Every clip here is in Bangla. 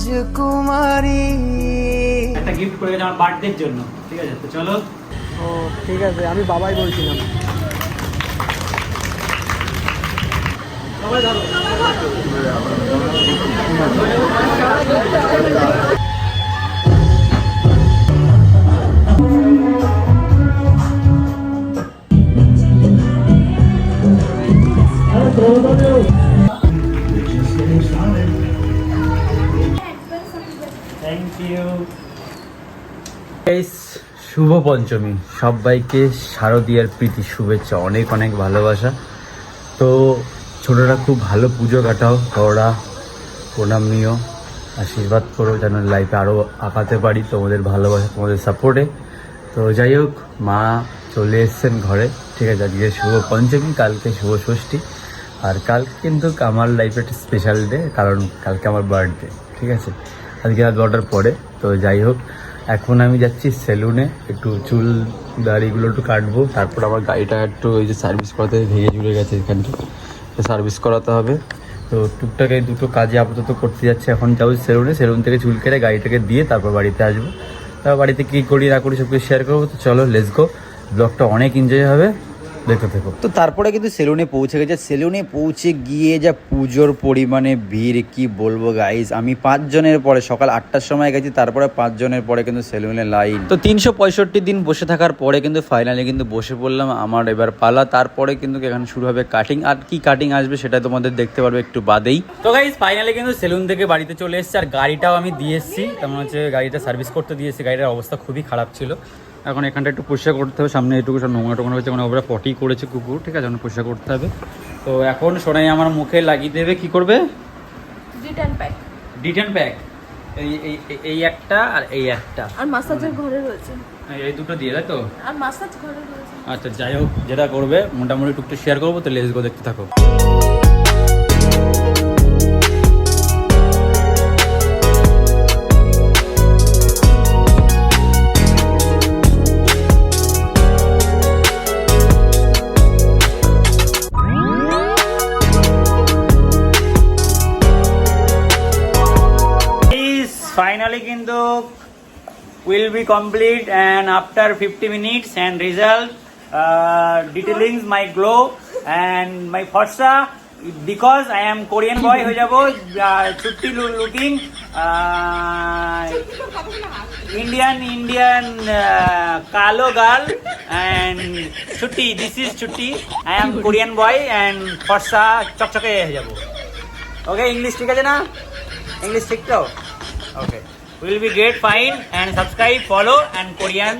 রাজকুমারী। একটা গিফট করে গেছে আমার বার্থডের জন্য ঠিক আছে? তো চলো। ও ঠিক আছে আমি বাবাই বলছিলাম। থ্যাংক শুভ পঞ্চমী। সবাইকে শারদীয়ার প্রীতি, শুভেচ্ছা, অনেক অনেক ভালোবাসা। তো ছোটরা খুব ভালো পুজো কাটাও, বড়রা প্রণাম নিও, আশীর্বাদ করো, যেন লাইফে আরও আঁকাতে পারি তোমাদের ভালোবাসা, তোমাদের সাপোর্টে তো যাই হোক, মা চলে এসছেন ঘরে। ঠিক আছে, আজকে শুভ পঞ্চমী, কালকে শুভ ষষ্ঠী। আর কালকে কিন্তু আমার লাইফে একটা স্পেশাল ডে কারণ কালকে আমার বার্থডে ঠিক আছে? আজকে রাত বারোটার পরে। তো যাই হোক, এখন আমি যাচ্ছি সেলুনে একটু চুল দাড়িগুলো একটু কাটবো। তারপর আমার গাড়িটা একটু ওই যে সার্ভিস করাতে ভেঙে জুড়ে গেছে এখানটা। সার্ভিস করাতে হবে। তো টুকটাক এই দুটো কাজে আপাতত করতে যাচ্ছে। এখন যাব সেলুনে সেলুন থেকে চুল কেটে গাড়িটাকে দিয়ে তারপর বাড়িতে আসব। তারপর বাড়িতে কী করি, না করি সব কিছু শেয়ার করব। তো চলো লেটস গো ব্লগটা অনেক এনজয় হবে। দেখতে থেকো। তো তারপরে কিন্তু সেলুনে পৌঁছে গেছে। সেলুনে পৌঁছে গিয়ে যা পুজোর পরিমাণে ভিড় কি বলব গাইস আমি পাঁচজনের পরে সকাল আটটার সময় গেছি তারপরে পাঁচজনের পরে কিন্তু সেলুনে লাইন তো তিনশো পঁয়ষট্টি দিন বসে থাকার পরে কিন্তু ফাইনালি কিন্তু বসে পড়লাম আমার এবার পালা। তারপরে কিন্তু এখানে শুরু হবে কাটিং আর কি কাটিং আসবে সেটা তোমাদের দেখতে পারবে একটু বাদেই। তো গাইজ ফাইনালি কিন্তু সেলুন থেকে বাড়িতে চলে এসেছে। আর গাড়িটাও আমি দিয়ে এসেছি। তেমন হচ্ছে গাড়িটা সার্ভিস করতে দিয়ে এসেছি। গাড়িটার অবস্থা খুবই খারাপ ছিল। এখন এখানটা একটু পরিষ্কার করতে হবে সামনে একটু সব নোংরা টোংরা হয়েছে মানে ওরা পটি করেছে কুকুর ঠিক আছে? এখন পরিষ্কার করতে হবে। তো এখন সোনাই আমার মুখে লাগিয়ে দেবে কি করবে? রিটার্ন প্যাক ডিটেন প্যাক এই এই- এই- এই একটা আর এই একটা। আর মাসাজের ঘরে রয়েছে। এই দুটো দিয়ে তাই তো। আর মাসাজ ঘরে রয়েছে। আচ্ছা যাই হোক যেটা করবে মোটামুটি টুকটু শেয়ার করব তো লেস গো দেখতে থাকো। Will be complete and after 50 minutes and result uh, detailings my glow and my ফর্সা because I am Korean boy হয়ে যাব ছুটি লুকিং ইন্ডিয়ান ইন্ডিয়ান কালো girl and Chhuti this is Chhuti. I am Korean boy and ফর্সা চকচকে হয়ে যাব। ওকে ইংলিশ ঠিক আছে না? ইংলিশ ঠিক তো? Okay will be great fine and subscribe follow and Korean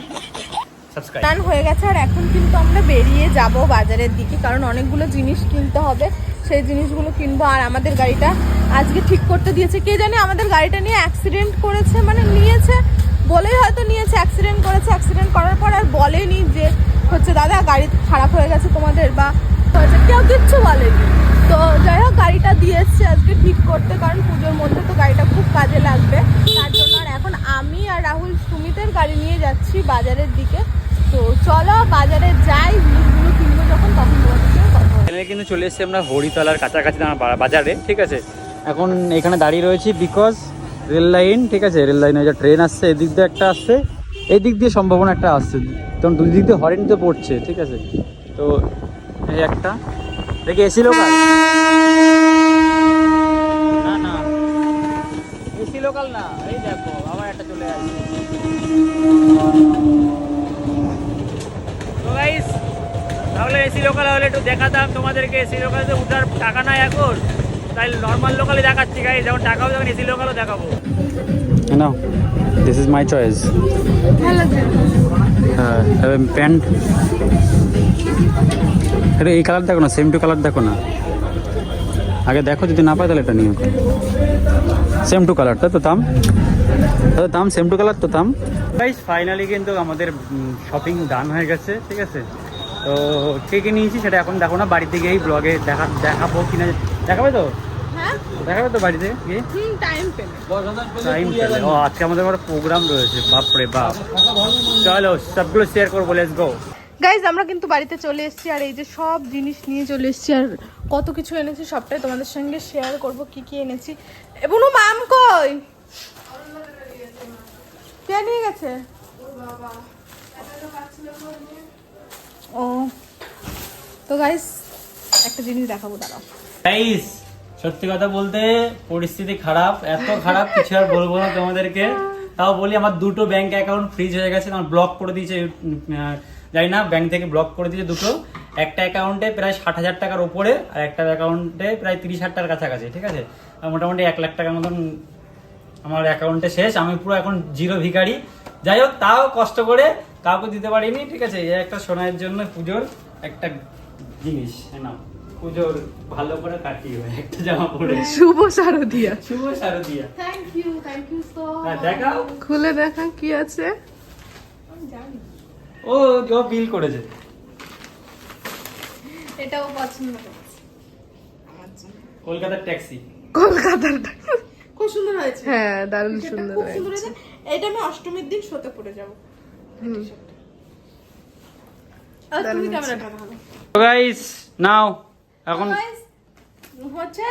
subscribe হয়ে গেছে, আর এখন কিন্তু আমরা বেরিয়ে যাব বাজারের দিকে, কারণ অনেকগুলো জিনিস কিনতে হবে। সেই জিনিসগুলো কিনবো, আর আমাদের গাড়িটা আজকে ঠিক করতে দিয়েছে। কে জানে আমাদের গাড়িটা নিয়ে অ্যাক্সিডেন্ট করেছে মানে নিয়েছে, বলেই হয়তো নিয়েছে অ্যাক্সিডেন্ট করেছে অ্যাক্সিডেন্ট করার পর আর বলেনি যে হচ্ছে, দাদা, গাড়ি খারাপ হয়ে গেছে তোমাদের বা হয়েছে। কেউ কিচ্ছু বলেনি। তো যাই হোক, গাড়িটা দিয়ে এসছে আজকে ঠিক করতে, কারণ পুজোর মধ্যে তো গাড়িটা খুব কাজে লাগবে। তার এখন আমি আর রাহুল সুমিতের গাড়ি নিয়ে যাচ্ছি বাজারের দিকে। তো চলো বাজারে যাই, জিনিসগুলো কিনবো যখন, তখন তোমাদের কিন্তু চলে এসেছি আমরা হরিতলার কাছাকাছি বাজারে, ঠিক আছে? এখন এখানে দাঁড়িয়ে রয়েছি বিকজ রেল লাইন ঠিক আছে? রেল লাইনে যে ট্রেন আসছে, এদিক দিয়ে একটা আসছে এই দিক দিয়ে সম্ভাবনা একটা আসছে। তখন দুই দিক দিয়ে হরেন তো পড়ছে, ঠিক আছে? তো এই একটা। দেখি এসি লোকাল না না। এসি লোকাল না এই দেখো আবার একটা চলে আসছে তো গাইস তাহলে এসি লোকাল হলে একটু দেখাতাম তোমাদেরকে। এসি লোকালে উঠার টাকা নাই এখন। তাই নর্মাল লোকালে দেখাচ্ছি গাইস যখন টাকা হবে তখন এসি লোকালও দেখাবো। না দিস ইজ মাই চয়েস হ্যাঁ প্যান্ট এটা এই কালার দেখো না সেম টু কালার দেখো না। আগে দেখো যদি না পাই তাহলে এটা নিয়ে সেম টু কালারটা তো দাম? তাহলে দাম সেম টু কালার তো দাম? গাইস ফাইনালি কিন্তু আমাদের শপিং ডান হয়ে গেছে ঠিক আছে? তো কে কে নিয়েছি সেটা এখন দেখো না বাড়িতে গিয়েই ব্লগে দেখা দেখাবো কিনা দেখাবে তো? হ্যাঁ। দেখাবে তো বাড়িতে গিয়ে? টাইম টাইম পেলে। ও আজকে আমাদের একটা প্রোগ্রাম রয়েছে বাপরে বাপ। চলো সবগুলো শেয়ার করব লেটস গো গাইজ আমরা কিন্তু বাড়িতে চলে এসেছি আর এই যে সব জিনিস নিয়ে চলে এসেছি আর কত কিছু এনেছি সবটাই তোমাদের সঙ্গে শেয়ার করব কি কি এনেছি। এবং মাম কই? কে নিয়ে গেছে? ও। তো গাইস একটা জিনিস দেখাবো, দাঁড়াও। গাইস সত্যি কথা বলতে পরিস্থিতি খারাপ, এত খারাপ, কিছু আর বলব না তোমাদেরকে। তাও বলি, আমার দুটো ব্যাংক অ্যাকাউন্ট ফ্রিজ হয়ে গেছে আমার ব্লক করে দিয়েছে জানি না ব্যাংক থেকে ব্লক করে দিয়েছে দুটো। একটা অ্যাকাউন্টে প্রায় ষাট হাজার টাকার উপরে আর একটা অ্যাকাউন্টে প্রায় তিরিশ হাজার টাকার কাছাকাছি, ঠিক আছে? মোটামুটি এক লাখ টাকার মতন আমার অ্যাকাউন্টে শেষ আমি পুরো এখন জিরো ভিখারি। যাই হোক তাও কষ্ট করে কাউকে দিতে পারিনি ঠিক আছে? এই একটা সোনার জন্য পুজোর একটা জিনিস না পুজোর ভালো করে কাটিয়ে একটা জামা পরে। শুভ শারদিয়া। শুভ শারদিয়া। Thank you thank you so দেখাও। খুলে দেখা কি আছে। ও ও বিল করেছে। এটাও পছন্দ করেছে। কলকাতার ট্যাক্সি কলকাতার খুব সুন্দর হয়েছে। হ্যাঁ দারুণ সুন্দর খুব হয়েছে সুন্দর হয়েছে। এটা আমি অষ্টমীর দিন শোতে পরে যাব। আর তুমি ক্যামেরাটা ভালো গাইস নাও এখন হচ্ছে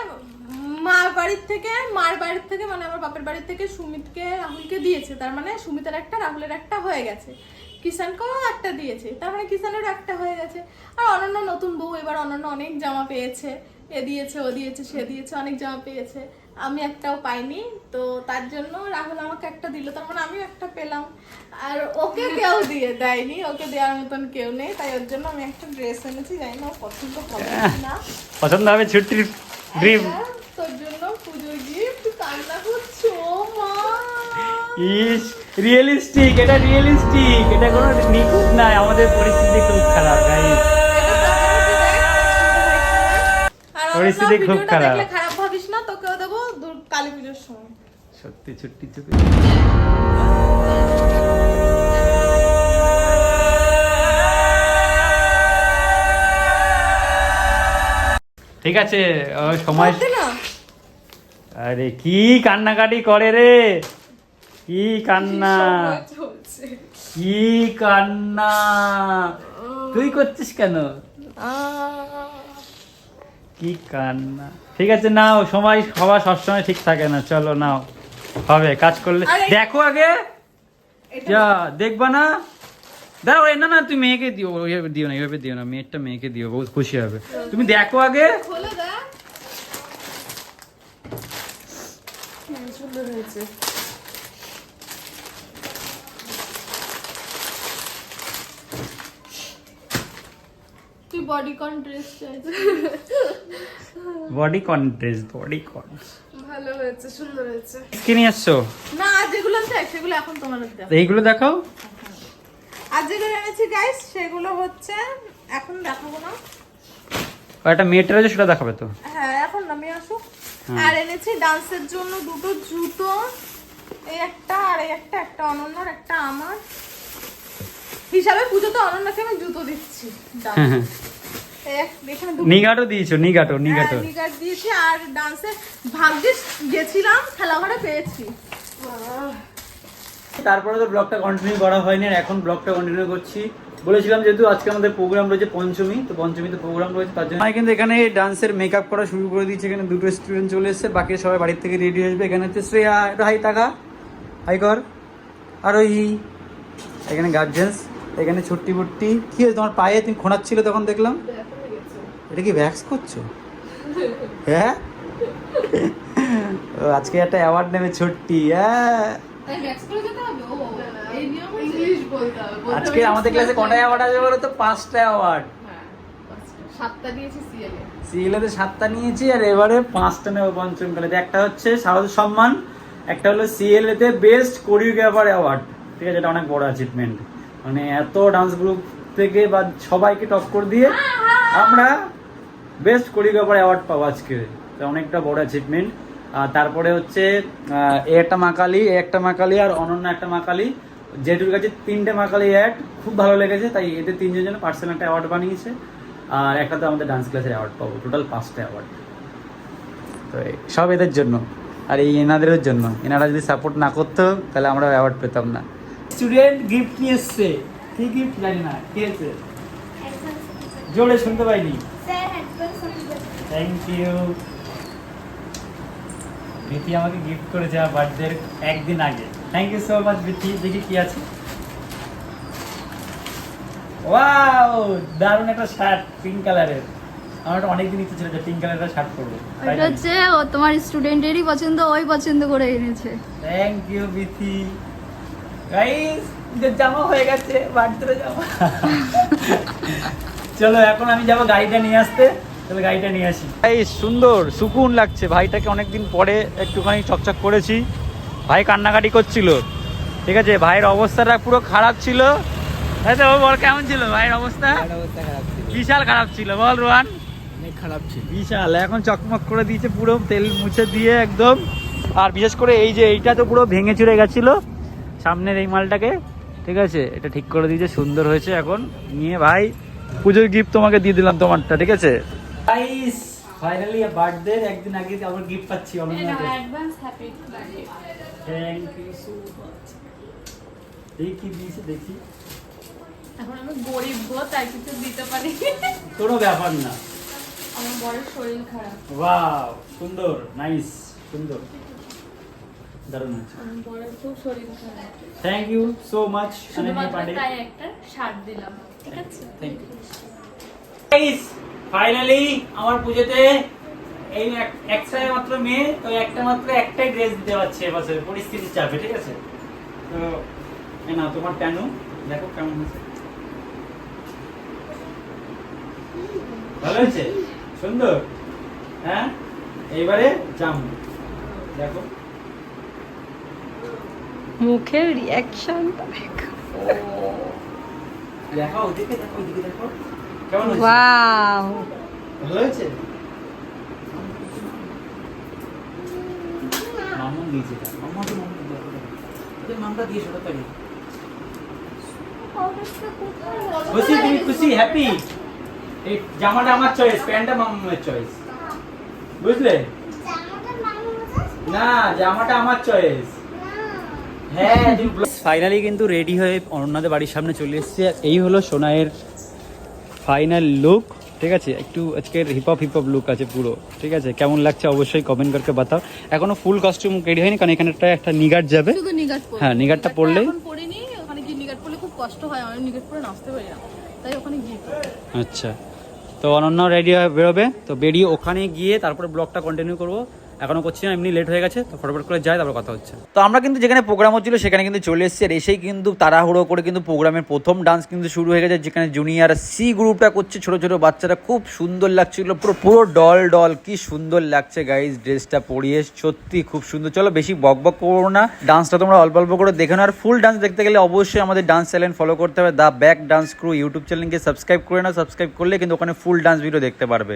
মার বাড়ির থেকে মার বাড়ির থেকে মানে আমার বাপের বাড়ির থেকে সুমিতকে রাহুলকে দিয়েছে। তার মানে সুমিতের একটা রাহুলের একটা হয়ে গেছে। কিষানকেও একটা দিয়েছে। তার মানে কিষানের একটা হয়ে গেছে। আর অনন্য নতুন বউ এবার অনন্য অনেক জামা পেয়েছে। এ দিয়েছে ও দিয়েছে সে দিয়েছে অনেক জামা পেয়েছে। আমি একটাও পাইনি তো তার জন্য রাহুল আমাকে একটা দিল তার মানে আমিও একটা পেলাম। আর ওকে কেউ দিয়ে দেয়নি ওকে দেওয়ার মতন কেউ নেই তাই ওর জন্য আমি একটা ড্রেস এনেছি জানি না পছন্দ হবে না। পছন্দ হবে ছুটির ড্রিম হ্যাঁ, তোর জন্য পুজোর গিফট কান্না করছ মা। ইস রিয়েলিস্টিক এটা রিয়েলিস্টিক এটা কোনো নিখুঁত নাই আমাদের পরিস্থিতি খুব খারাপ গাইস আর পরিস্থিতি খুব খারাপ। দেখলে খারাপ ভাবিস না তোকেও দেবো দুর- কালী পুজোর সময়। সত্যি ছুটি চুপি? ঠিক আছে সময় আরে কি কান্নাকাটি করে রে? কি কান্না? কি কান্না? তুই করছিস কেন? কি কান্না? ঠিক আছে নাও সময় খাওয়া সবসময় ঠিক থাকে না চলো নাও। হবে কাজ করলে দেখো আগে। যা দেখবা না? দাও এ না না তুমি মেয়েকে দিও ওইভাবে দিও না এইভাবে দিও না মেয়েটা মেয়েকে দিও বহুত খুশি হবে। তুমি দেখো আগে। সুন্দর হয়েছে। তুই বডিকন ড্রেস চাইছিস bodycon dress bodycon ভালো হয়েছে সুন্দর হয়েছে। কি নিয়ে আসছো? না যেগুলো চাই সেগুলো এখন তোমার দেখ এইগুলো দেখাও। আজ যেগুলো এনেছি গাইস সেগুলো হচ্ছে এখন দেখাবো না। একটা মেয়েটার আছে সেটা দেখাবে তো। হ্যাঁ এখন নামে আসুক হ্যাঁ। আর এনেছি ডান্সের জন্য দুটো জুতো। এই একটা আর এই একটা একটা অনন্যর একটা আমার। হিসাবে পুজোতে অনন্যকে আমি জুতো দিচ্ছি নিগাটো দিয়েছ নিগাটো নিগাটো হ্যাঁ, নিগার দিয়েছি আর ডান্সে ভাগ্যিস গেছিলাম খেলাঘরে পেয়েছি। তারপরে তো ব্লগটা কন্টিনিউ করা হয়নি আর এখন ব্লগটা কন্টিনিউ করছি। বলেছিলাম যেহেতু আজকে আমাদের প্রোগ্রাম রয়েছে পঞ্চমী তো পঞ্চমীতে প্রোগ্রাম রয়েছে তার জন্য কিন্তু এখানে ডান্সের মেকআপ করা শুরু করে দিয়েছি এখানে দুটো স্টুডেন্ট চলে এসেছে বাকি সবাই বাড়ির থেকে রেডি হয়ে আসবে। এখানে হচ্ছে শ্রেয়া একটু হাই টাকা হাই কর আর ওই এখানে গার্জেন্স এখানে ছুট্টি বুট্টি কি হয়েছে তোমার পায়ে তুমি খোঁড়াচ্ছিল তখন দেখলাম? এটা কি ভ্যাক্স করছ? হ্যাঁ? ও, আজকে একটা অ্যাওয়ার্ড নেবে ছুট্টি হ্যাঁ। আজকে আমাদের ক্লাসে কটা অ্যাওয়ার্ড আছে বলো তো? পাঁচটা অ্যাওয়ার্ড সাতটা দিয়েছি সিএলএতে সাতটা নিয়েছি আর এবারে পাঁচটা নেব পঞ্চম কালে একটা হচ্ছে শারদ সম্মান একটা হলো সিএলএতে বেস্ট কোরিওগ্রাফার অ্যাওয়ার্ড ঠিক আছে এটা অনেক বড় অ্যাচিভমেন্ট মানে এত ডান্স গ্রুপ থেকে বা সবাইকে টক্কর দিয়ে আমরা বেস্ট কোরিওগ্রাফার অ্যাওয়ার্ড পাবো আজকে। অনেকটা বড় অ্যাচিভমেন্ট আর তারপরে হচ্ছে এ একটা মাকালি একটা মাকালি আর অনন্য একটা মাকালি। যেটুর কাছে তিনটে মাকালি অ্যাড খুব ভালো লেগেছে, তাই এদের তিনজন জন্য পার্সোনাল একটা অ্যাওয়ার্ড বানিয়েছে। আর একটা তো আমাদের ডান্স ক্লাসের অ্যাওয়ার্ড পাবো টোটাল পাঁচটা অ্যাওয়ার্ড তো সব এদের জন্য, আর এই এনাদের জন্য। এনারা যদি সাপোর্ট না করতো, তাহলে আমরা অ্যাওয়ার্ড পেতাম না। স্টুডেন্ট গিফট নিয়ে এসছে। কি গিফট জানি না, কি জোরে শুনতে পাইনি। থ্যাংক ইউ রীতি আমাকে গিফট করেছে আমার বার্থডে একদিন আগে। Thank you so much Bithi দেখি কি আছে। ওয়াও দারুণ একটা শার্ট পিঙ্ক কালারের আমার একটা অনেকদিন ইচ্ছে ছিল যে পিঙ্ক কালারের শার্ট পরবো। ওইটা হচ্ছে ও তোমার স্টুডেন্টেরই পছন্দ ওই পছন্দ করে এনেছে। থ্যাংক ইউ বিথি গাইস জামা হয়ে গেছে বাড়িতে জামা। চলো এখন আমি যাব গাড়িটা নিয়ে আসতে। চলো গাড়িটা নিয়ে আসি। এই সুন্দর সুকুন লাগছে। ভাইটাকে অনেকদিন পরে একটুখানি চকচক করেছি। ভাই কান্নাকাটি করছিল। ঠিক আছে ভাইয়ের অবস্থাটা পুরো খারাপ ছিল। তাই তো ও বল কেমন ছিল ভাইয়ের অবস্থা? বিশাল খারাপ ছিল বল রোহান। অনেক খারাপ ছিল। বিশাল এখন চকমক করে দিয়েছে পুরো তেল মুছে দিয়ে একদম। আর বিশেষ করে এই যে এইটা তো পুরো ভেঙে চুরে গেছিল সামনের এই মালটাকে। ঠিক আছে এটা ঠিক করে দিয়েছে সুন্দর হয়েছে এখন। নিয়ে ভাই পুজোর গিফট তোমাকে দিয়ে দিলাম তোমারটা ঠিক আছে? গাইস ফাইনালি বার্থডে একদিন আগে আবার গিফট পাচ্ছি অনন্যাকে advance happy birthday thank you so much দেখি কি দিয়েছে দেখি। এখন আমি গরিব গো তাই কিছু দিতে পারি। কোনো ব্যাপার না। আমার বড় শরীর খারাপ। ওয়াও সুন্দর নাইস সুন্দর। দারুণ বড় খুব শরীর খারাপ। থ্যাংক ইউ সো মাচ শুধুমাত্র তাই একটা শার্ট দিলাম। ঠিক আছে। ফাইনালি আমার পুজোতে এই একটাই মাত্র মেয়ে তো একটা মাত্র একটাই ড্রেস দিতে পারছে এবছর পরিস্থিতির চাপে ঠিক আছে? তো এই না তোমার প্যানু দেখো কেমন হয়েছে। ভালো হয়েছে? সুন্দর? হ্যাঁ? এইবারে জাম। দেখো। মুখের রিয়াকশন দেখো। ওদিকে দেখো ওদিকে দেখো। কেমন হয়েছে? ওয়াও। ভালো হয়েছে? মামুন দিয়েছে এটা। মামাকে মামুন দিয়ে দাও। মামটা দিয়ে সেটা তাই খুশি তুমি খুশি হ্যাপি এই জামাটা আমার চয়েস প্যান্টটা মামুনের চয়েস বুঝলে? না জামাটা আমার চয়েস ফাইনালি কিন্তু রেডি হয়ে অনন্যাদের বাড়ির সামনে চলে এসেছে। এই হলো সোনাইয়ের ফাইনাল লুক ঠিক আছে? একটু আজকের হিপহপ হিপহপ লুক আছে পুরো ঠিক আছে? কেমন লাগছে অবশ্যই কমেন্ট করকে বাতাও। এখনও ফুল কস্টিউম রেডি হয়নি কারণ এখানে একটা নিগার যাবে। হ্যাঁ, নিগারটা খুব কষ্ট হয় আমি নিগাট পরে নাচতে পারি না। তাই ওখানে গিয়ে আচ্ছা। তো অনন্য রেডি হয়ে বেরোবে। তো বেরিয়ে ওখানে গিয়ে তারপরে ব্লগটা কন্টিনিউ করব। এখনও করছি না এমনি লেট হয়ে গেছে তো ফটোফট করে যাই তারপর কথা হচ্ছে। তো আমরা কিন্তু যেখানে প্রোগ্রাম হচ্ছিল সেখানে কিন্তু চলে এসেছি আর এসেই কিন্তু তাড়াহুড়ো করে কিন্তু প্রোগ্রামের প্রথম ডান্স কিন্তু শুরু হয়ে গেছে যেখানে জুনিয়র সি গ্রুপটা করছে ছোট ছোট বাচ্চারা খুব সুন্দর লাগছিল পুরো পুরো ডল ডল কি সুন্দর লাগছে গাইজ ড্রেসটা পরিয়ে সত্যি খুব সুন্দর। চলো বেশি বক বক করো না ডান্সটা তোমরা অল্প অল্প করে দেখে নাও আর ফুল ডান্স দেখতে গেলে অবশ্যই আমাদের ডান্স চ্যানেল ফলো করতে হবে the back dance crew YouTube চ্যানেলকে সাবস্ক্রাইব করে নাও সাবস্ক্রাইব করলে কিন্তু ওখানে ফুল ডান্স ভিডিও দেখতে পারবে।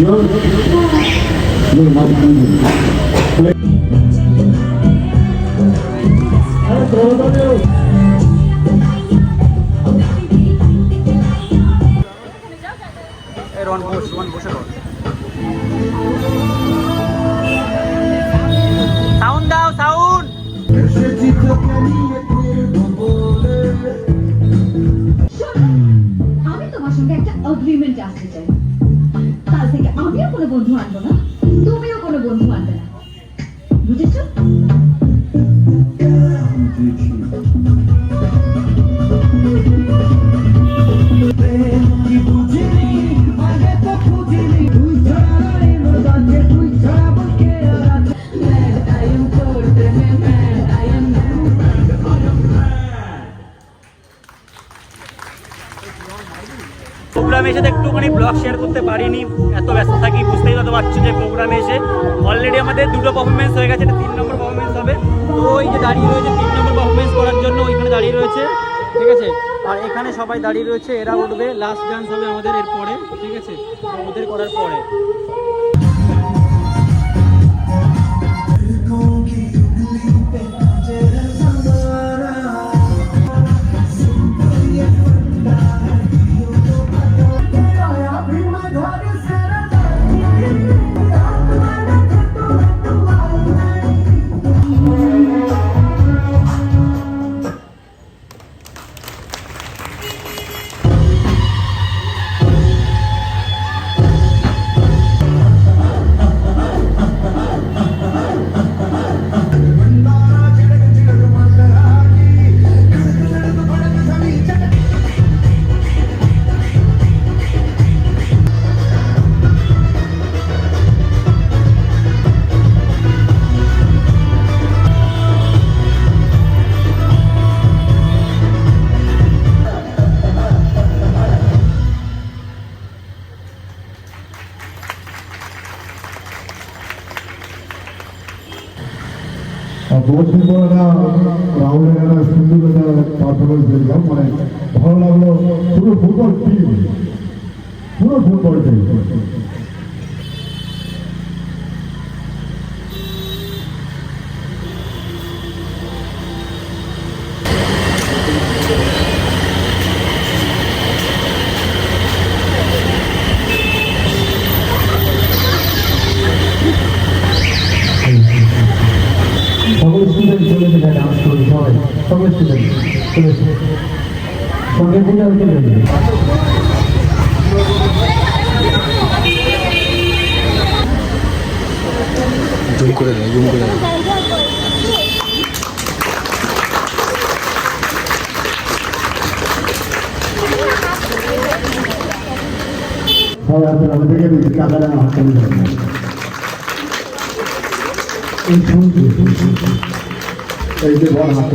Not easy. আরে দাও সাউন্ড আমি তোমার সঙ্গে একটা এগ্রিমেন্ট আসতে চাই আমাদের দুটো পারফরমেন্স হয়ে গেছে তিন নম্বর পারফরমেন্স হবে। তো ওই যে দাঁড়িয়ে রয়েছে, তিন নম্বর পারফরমেন্স করার জন্য ওইখানে দাঁড়িয়ে রয়েছে, ঠিক আছে? আর এখানে সবাই দাঁড়িয়ে রয়েছে, এরা উঠবে লাস্ট ডান্স হবে আমাদের এরপরে, ঠিক আছে? ওদের করার পরে। পারফরমেন্স দেখলাম মানে ভালো লাগল পুরো ফুটবল টিম পুরো ফুটবল টিম সকল স্টুডেন্ট চলে গেছে ডান্স করে সবাই সকল স্টুডেন্ট চলে এসেছে। সঙ্গে পূজা হাত চালিয়ে যাবে এই যে বল হাতে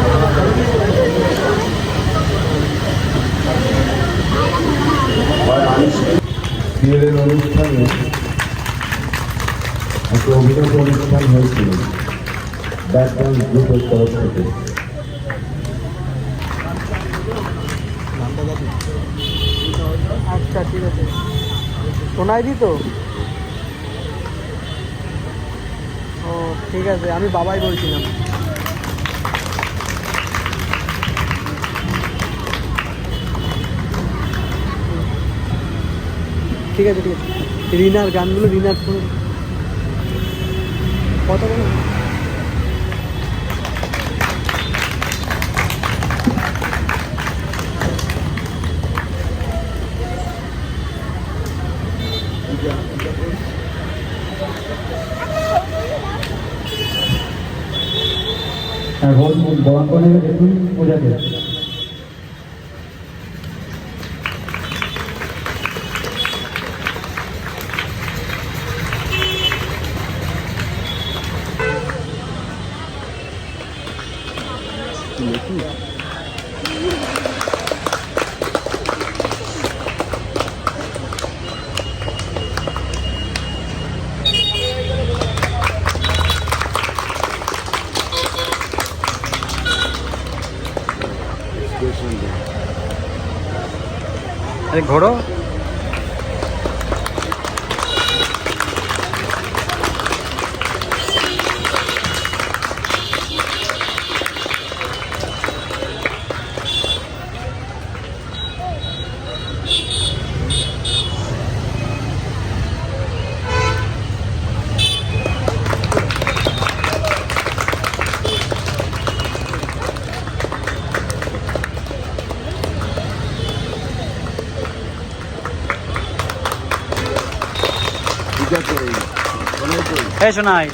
বিয়ের অনুষ্ঠানে একটা অভিনব অনুষ্ঠান হয়েছিল ব্যাকগ্রাউন্ড গ্রুপের তরফ থেকে। আচ্ছা ঠিক আছে। শোনাই দি তো ও, ঠিক আছে, আমি বাবাই বলছিলাম। ঠিক আছে ঠিক আছে রিনার গানগুলো রিনার কত বলো? এখন বরণ করে দেখুন পূজাকে আরে ঘোরো হ্যাঁ শোনাই।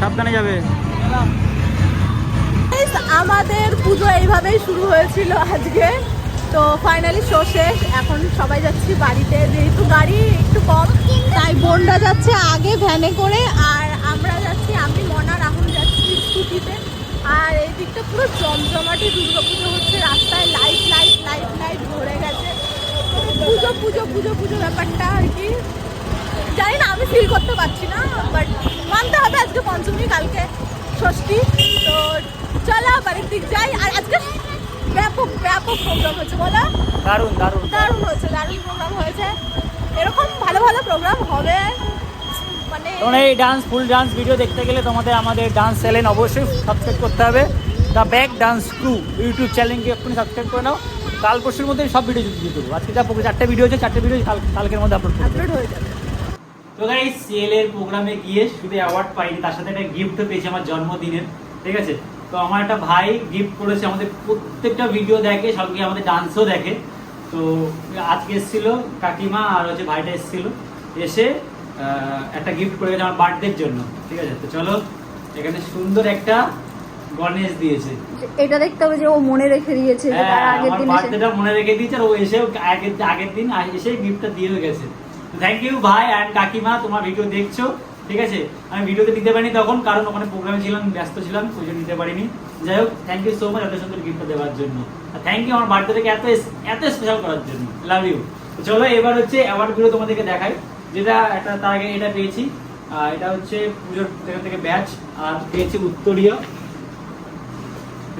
সাবধানে যাবে। আমাদের পুজো এইভাবেই শুরু হয়েছিল আজকে। তো ফাইনালি শো শেষ। এখন সবাই যাচ্ছি বাড়িতে, যেহেতু গাড়ি একটু কম, তাই বোনরা যাচ্ছে আগে ভ্যানে করে আর আমরা যাচ্ছি আমি মনা রাহুল যাচ্ছি স্কুটিতে আর দিকটা পুরো জমজমাটি দুর্গাপুজো হচ্ছে রাস্তায় লাইট লাইট লাইট লাইট ভরে গেছে। পুজো পুজো পুজো পুজো ব্যাপারটা আর কি। জানি না আমি ফিল করতে পারছি না বাট মানতে হবে আজকে পঞ্চমী কালকে ষষ্ঠী। তো চলো বাড়ির দিক যাই। আর আজকে ব্যাপক ব্যাপক প্রোগ্রাম হচ্ছে বলো। দারুণ দারুণ। দারুণ হয়েছে দারুণ প্রোগ্রাম হয়েছে। এরকম ভালো ভালো প্রোগ্রাম হবে। মানে এই ডান্স ফুল ডান্স ভিডিও দেখতে গেলে তোমাদের আমাদের ডান্স চ্যানেল অবশ্যই সাবস্ক্রাইব করতে হবে। The back dance crew YouTube চ্যানেলকে এক্ষুনি সাবস্ক্রাইব করে নাও। কাল পরশুর মধ্যে সব ভিডিও দিয়ে দেবো আজকে যা চারটে ভিডিও আছে চারটে ভিডিও কালকের মধ্যে আপলোড আপলোড হয়ে যাবে। তো গাইস সিএল এর প্রোগ্রামে গিয়ে শুধু অ্যাওয়ার্ড পাইনি তার সাথে একটা গিফটও পেয়েছি আমার জন্মদিনের। ঠিক আছে? তো আমার একটা ভাই গিফট করেছে আমাদের প্রত্যেকটা ভিডিও দেখে সঙ্গে আমাদের ডান্সও দেখে। তো আজকে এসেছিল কাকিমা আর হচ্ছে ভাইটা এসেছিল। এসে একটা গিফট করে গেছে আমার বার্থডের জন্য। ঠিক আছে? তো চলো এখানে সুন্দর একটা গণেশ দিয়েছে। এটা দেখতে হবে যে ও মনে রেখে দিয়েছে যে তার হ্যাঁ, আগের দিন বার্থডেটা মনে রেখে দিয়েছে আর ও এসেও আগের আগের দিন এসে গিফটটা দিয়ে গেছে। থ্যাংক ইউ ভাই অ্যান্ড কাকিমা তোমার ভিডিও দেখছ ঠিক আছে? আমি ভিডিওতে নিতে পারিনি তখন কারণ ওখানে প্রোগ্রামে ছিলাম ব্যস্ত ছিলাম ওই জন্য নিতে পারিনি। যাই হোক থ্যাংক ইউ সো মাচ এত সুন্দর গিফটটা দেওয়ার জন্য। আর থ্যাংক ইউ আমার বার্থডেটাকে এত এত স্পেশাল করার জন্য। লাভ ইউ চলো এবার হচ্ছে অ্যাওয়ার্ডগুলো তোমাদেরকে দেখাই। যেটা একটা তার আগে এটা পেয়েছি। এটা হচ্ছে পুজোর এখান থেকে ব্যাচ আর পেয়েছি উত্তরীয়।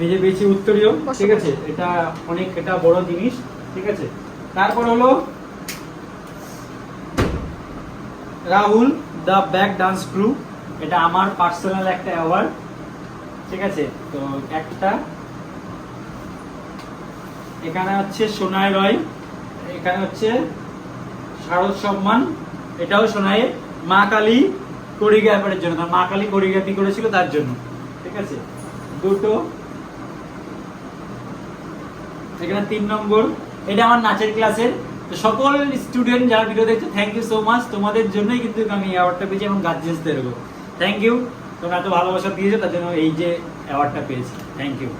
এই যে পেয়েছি উত্তরীয় ঠিক আছে? এটা অনেক এটা বড় জিনিস ঠিক আছে? তারপর হলো Rahul the back dance crew এটা আমার পার্সোনাল একটা অ্যাওয়ার্ড ঠিক আছে? তো একটা এখানে হচ্ছে সোনাই রয় এখানে হচ্ছে শারদ সম্মান এটাও সোনাইয়ের মা কালী কোরিওগ্রাফারের জন্য মা কালী কোরিওগ্রাফি করেছিল তার জন্য ঠিক আছে? দুটো এখানে তিন নম্বর। এটা আমার নাচের ক্লাসের। তো সকল স্টুডেন্ট যারা ভিডিও দেখছে থ্যাংক ইউ সো মাচ তোমাদের জন্যই কিন্তু আমি অ্যাওয়ার্ডটা পেয়েছি এবং গার্জেন্সদেরও থ্যাংক ইউ তোমরা এত ভালোবাসা দিয়েছ, তার জন্য এই যে অ্যাওয়ার্ডটা পেয়েছি। থ্যাংক ইউ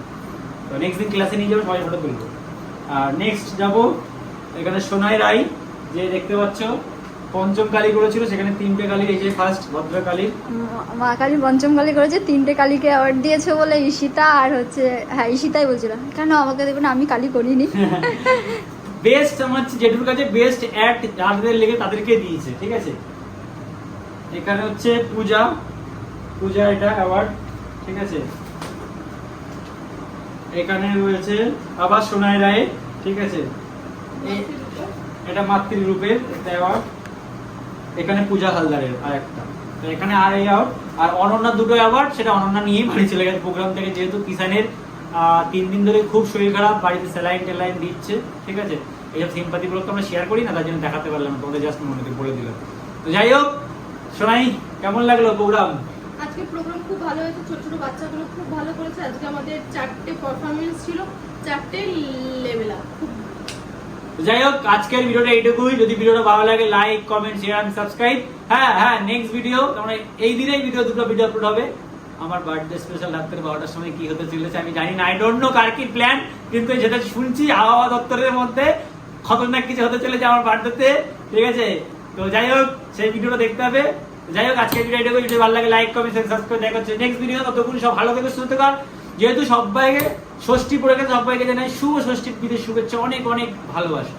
তো নেক্সট দিন ক্লাসে নিয়ে যাব, সবাই ফটো তুলবো। আর নেক্সট যাব এখানে সোনাই রায়, যে দেখতে পাচ্ছ পঞ্চম কালী করেছিল সেখানে তিনটে কালী এই যে ফার্স্ট ভদ্রকালীর মা কালী পঞ্চম কালী করেছে তিনটে কালীকে অ্যাওয়ার্ড দিয়েছে বলে ঈশিতা আর হচ্ছে হ্যাঁ ঈশিতাই বলছিলাম কেন আমাকে দেখুন আমি কালী করিনি। বেস্ট আমার জেঠুর কাছে বেস্ট অ্যাক্ট যাদের লেগে তাদেরকে দিয়েছে ঠিক আছে? এখানে হচ্ছে পূজা পূজা এটা অ্যাওয়ার্ড ঠিক আছে? এখানে রয়েছে আবার সোনাই রায় ঠিক আছে? এটা মাতৃরূপের একটা অ্যাওয়ার্ড এখানে পূজা হালদারের আর একটা তো এখানে আর এই অ্যাওয়ার্ড, আর অনন্যা দুটো অ্যাওয়ার্ড, সেটা অনন্যা নিয়েই বাড়ি চলে গেছে প্রোগ্রাম থেকে, যেহেতু কিষানের তিন দিন ধরে খুব শরীর খারাপ, বাড়িতে স্যালাইন টেলাইন দিচ্ছে, ঠিক আছে? এইসব সিম্পাতি গুলো তো আমরা শেয়ার করি না, তার জন্য দেখাতে পারলাম তোমাদের জাস্ট মনে বলে দিলাম। তো যাই হোক, সোনাই, কেমন লাগল প্রোগ্রাম আজকে প্রোগ্রাম খুব ভালো হয়েছে, ছোট ছোট বাচ্চাগুলো খুব ভালো করেছে। আজকে আমাদের চারটে পারফরমেন্স ছিল, চারটে লেভেল খুব যাই হোক, আজকের ভিডিওটা এইটুকুই। যদি ভিডিওটা ভালো লাগে like comment share and subscribe হ্যাঁ হ্যাঁ নেক্সট ভিডিও তোমরা এই দিনেই ভিডিও দুটো ভিডিও আপলোড হবে। আমার বার্থডে স্পেশাল রাত্রে বারোটার সময় কি হতে চলেছে আমি জানি না। আই ডোন্ট নো কার কি প্ল্যান কিন্তু যেটা শুনছি, আবহাওয়া দপ্তরের মধ্যে খতরনাক কিছু হতে চলেছে আমার বার্থডেতে ঠিক আছে? তো যাই হোক, সেই ভিডিওটা দেখতে হবে। যাই হোক, আজকের ভিডিও ভালো লাগে লাইক কমেন্ট সাবস্ক্রাইব দেখা হচ্ছে নেক্সট ভিডিও ততক্ষণ সব ভালো থেকে, সুস্থ কর যেহেতু সবাইকে ষষ্ঠী পড়ে গেছে সবাইকে জানাই শুভ ষষ্ঠীর বিদের শুভেচ্ছা অনেক অনেক ভালোবাসা।